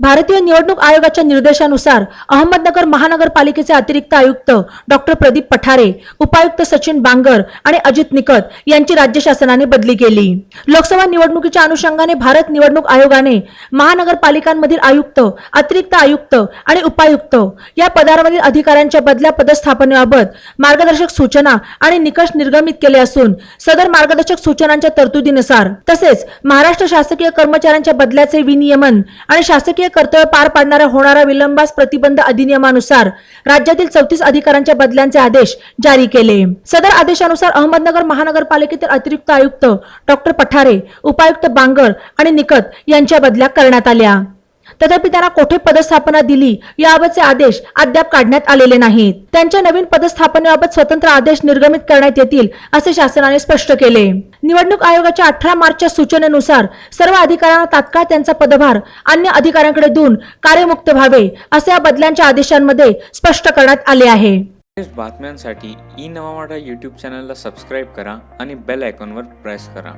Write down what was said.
भारतीय निवडणूक आयोगाच्या निर्देशानुसार अहमदनगर महानगरपालिकेचे अतिरिक्त आयुक्त डॉक्टर प्रदीप पठारे उपायुक्त सचिन बांगर आणि अजित निकत यांची राज्य शासनाने बदली केली. लोकसभा निवडणुकीच्या अनुषंगाने भारत निवडणूक आयोगाने महानगरपालिकांमधील आयुक्त अतिरिक्त आयुक्त आणि उपायुक्त या पदांवरील अधिकाऱ्यांच्या बदल्या पदस्थापनेबाबत मार्गदर्शक सूचना आणि निकष निर्गमित केले असून सदर मार्गदर्शक सूचनांच्या तरतुदीनुसार तसेच महाराष्ट्र शासकीय कर्मचाऱ्यांच्या बदल्याचे विनियमन आणि शासकीय कर्तव्य पार पाडणाऱ्या होणारा विलंबास प्रतिबंध अधिनियमानुसार राज्यातील चौतीस अधिकाऱ्यांच्या बदल्यांचे आदेश जारी केले. सदर आदेशानुसार अहमदनगर महानगरपालिकेतील अतिरिक्त आयुक्त डॉक्टर पठारे उपायुक्त बांगर आणि निकत यांच्या बदल्या करण्यात आल्या. तथापि त्यांना कोठे पदस्थापना दिली याबाबतचे आदेश अद्याप काढण्यात आलेले नाहीत. त्यांच्या नवीन पदस्थापनेबाबत स्वतंत्र आदेश निर्गमित करण्यात येतील असे शासनाने स्पष्ट केले. निवडणूक आयोगाच्या अठरा मार्चच्या सूचनेनुसार सर्व अधिकाऱ्यांना तात्काळ त्यांचा पदभार अन्य अधिकाऱ्यांकडे देऊन कार्यमुक्त व्हावे असे या बदल्यांच्या आदेशांमध्ये स्पष्ट करण्यात आले आहे. बातम्यांसाठी ई नवा यूट्यूब चॅनलला सबस्क्राईब करा आणि बेल आयकॉनवर प्रेस करा.